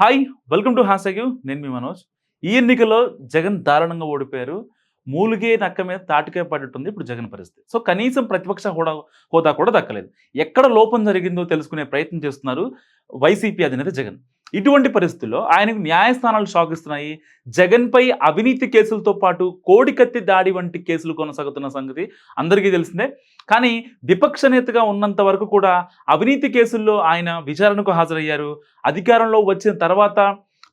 Hi welcome to hash నేను మీ మనోజ్. ఈ ఎన్నికల్లో జగన్ దారుణంగా ఓడిపోయారు. మూలిగే నక్క మీద తాటికే పడ్డట్టుంది ఇప్పుడు జగన్ పరిస్థితి. సో కనీసం ప్రతిపక్ష హోదా హోదా కూడా దక్కలేదు. ఎక్కడ లోపం జరిగిందో తెలుసుకునే ప్రయత్నం చేస్తున్నారు వైసీపీ అధినేత జగన్. ఇటువంటి పరిస్థితుల్లో ఆయనకు న్యాయస్థానాలు షాక్ ఇస్తున్నాయి జగన్పై అవినీతి కేసులతో పాటు కోడికత్తి దాడి వంటి కేసులు కొనసాగుతున్న సంగతి అందరికీ తెలిసిందే. కానీ విపక్ష నేతగా ఉన్నంత వరకు కూడా అవినీతి కేసుల్లో ఆయన విచారణకు హాజరయ్యారు. అధికారంలో వచ్చిన తర్వాత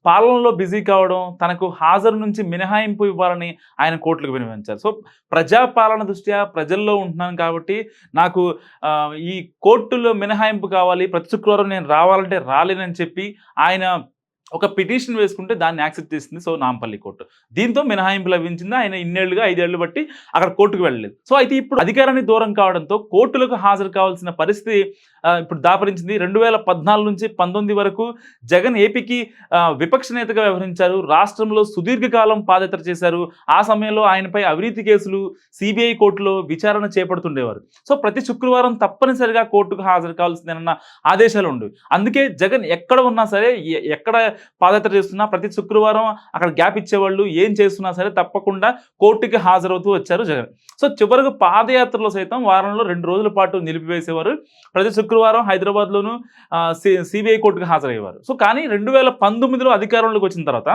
పాలనలో బిజీ కావడం తనకు హాజరు నుంచి మినహాయింపు ఇవ్వాలని ఆయన కోర్టులకు వినిపించారు సో ప్రజాపాలన దృష్ట్యా ప్రజల్లో ఉంటున్నాను కాబట్టి నాకు ఈ కోర్టులో మినహాయింపు కావాలి ప్రతి శుక్రవారం నేను రావాలంటే రాలేనని చెప్పి ఆయన ఒక పిటిషన్ వేసుకుంటే దాన్ని యాక్సెప్ట్ చేసింది సో నాంపల్లి కోర్టు. దీంతో మినహాయింపు లభించింది. ఆయన ఇన్నేళ్ళుగా ఐదేళ్ళు బట్టి అక్కడ కోర్టుకు వెళ్ళలేదు. సో అయితే ఇప్పుడు అధికారాన్ని దూరం కావడంతో కోర్టులకు హాజరు కావాల్సిన పరిస్థితి ఇప్పుడు దాపరించింది. రెండు వేల పద్నాలుగు నుంచి పంతొమ్మిది వరకు జగన్ ఏపీకి విపక్ష నేతగా వ్యవహరించారు. రాష్ట్రంలో సుదీర్ఘకాలం పాదయాత్ర చేశారు. ఆ సమయంలో ఆయనపై అవినీతి కేసులు సిబిఐ కోర్టులో విచారణ చేపడుతుండేవారు. సో ప్రతి శుక్రవారం తప్పనిసరిగా కోర్టుకు హాజరు కావాల్సిందేనన్న ఆదేశాలు ఉండేవి అందుకే జగన్ ఎక్కడ ఉన్నా సరే ఎక్కడ పాదయాత్ర చేస్తున్నా ప్రతి శుక్రవారం అక్కడ గ్యాప్ ఇచ్చేవాళ్ళు ఏం చేస్తున్నా సరే తప్పకుండా కోర్టుకి హాజరవుతూ వచ్చారు జగన్. సో చివరకు పాదయాత్రలో సైతం వారంలో రెండు రోజుల పాటు నిలిపివేసేవారు. ప్రతి శుక్రవారం హైదరాబాద్లోను సిబిఐ కోర్టుకు హాజరయ్యేవారు. సో కానీ రెండు వేల పంతొమ్మిదిలో అధికారంలోకి వచ్చిన తర్వాత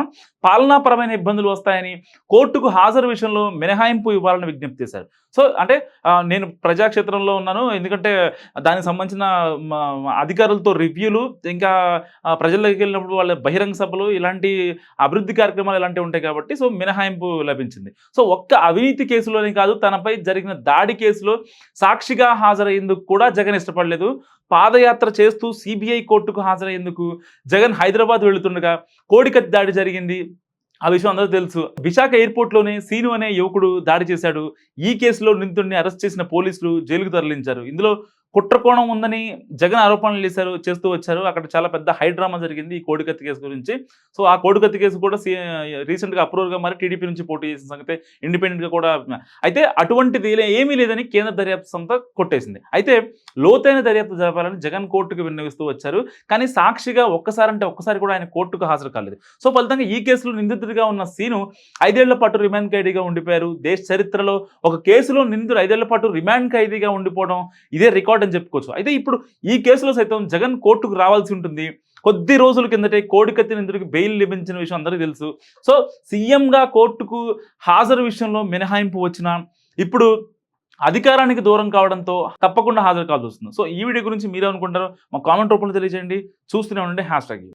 పాలనాపరమైన ఇబ్బందులు వస్తాయని కోర్టుకు హాజరు విషయంలో మినహాయింపు ఇవ్వాలని విజ్ఞప్తి చేశారు. సో అంటే నేను ప్రజాక్షేత్రంలో ఉన్నాను. ఎందుకంటే దానికి సంబంధించిన అధికారులతో రివ్యూలు ఇంకా ఆ, ప్రజల్లోకి వెళ్ళినప్పుడు వాళ్ళ బహిరంగ సభలు ఇలాంటి అభివృద్ధి కార్యక్రమాలు ఇలాంటివి ఉంటాయి కాబట్టి సో మినహాయింపు లభించింది. సో ఒక్క అవినీతి కేసులోనే కాదు తనపై జరిగిన దాడి కేసులో సాక్షిగా హాజరయ్యేందుకు కూడా జగన్ ఇష్టపడలేదు. పాదయాత్ర చేస్తూ సిబిఐ కోర్టుకు హాజరయ్యేందుకు జగన్ హైదరాబాద్ వెళుతుండగా కోడికత్తి దాడి జరిగింది. ఆ విషయం అందరూ తెలుసు. విశాఖ ఎయిర్పోర్ట్లోనే సీను అనే యువకుడు దాడి చేశాడు. ఈ కేసులో నిందితుడిని అరెస్ట్ చేసిన పోలీసులు జైలుకు తరలించారు. ఇందులో కుట్రకోణం ఉందని జగన్ ఆరోపణలు చేశారు చేస్తూ వచ్చారు. అక్కడ చాలా పెద్ద హై డ్రామా జరిగింది ఈ కోడికత్తి కేసు గురించి. సో ఆ కోడికత్తి కేసు కూడా సీ రీసెంట్గా అప్రూవల్గా మరి టీడీపీ నుంచి పోటీ చేసిన సంగతి ఇండిపెండెంట్గా కూడా అయితే అటువంటిది ఏమీ లేదని కేంద్ర దర్యాప్తు సంస్థ కొట్టేసింది. అయితే లోతైన దర్యాప్తు జరపాలని జగన్ కోర్టుకు విన్నవిస్తూ వచ్చారు. కానీ సాక్షిగా ఒక్కసారి అంటే ఒక్కసారి కూడా ఆయన కోర్టుకు హాజరు కాలేదు. సో ఫలితంగా ఈ కేసులో నిందితుడిగా ఉన్న సీను ఐదేళ్ళ పాటు రిమాండ్ ఖైదీగా ఉండిపోయారు. దేశ చరిత్రలో ఒక కేసులో నిందితుడు ఐదేళ్ళ పాటు రిమాండ్ ఖైదీగా ఉండిపోవడం ఇదే రికార్డ్ అని చెప్పుకోవచ్చు. అయితే ఇప్పుడు ఈ కేసులో సైతం జగన్ కోర్టుకు రావాల్సి ఉంటుంది. కొద్ది రోజుల కిందటే కోడికత్తి నిందితుడికి బెయిల్ లభించిన విషయం అందరికీ తెలుసు. సో సీఎంగా కోర్టుకు హాజరు విషయంలో మినహాయింపు వచ్చిన ఇప్పుడు అధికారానికి దూరం కావడంతో తప్పకుండా హాజరు కావాల్సి వస్తుంది. సో ఈ వీడియో గురించి మీరు అనుకుంటారు మా కామెంట్ రూపంలో తెలియజేయండి. చూస్తూనే ఉండండి. Hash tag.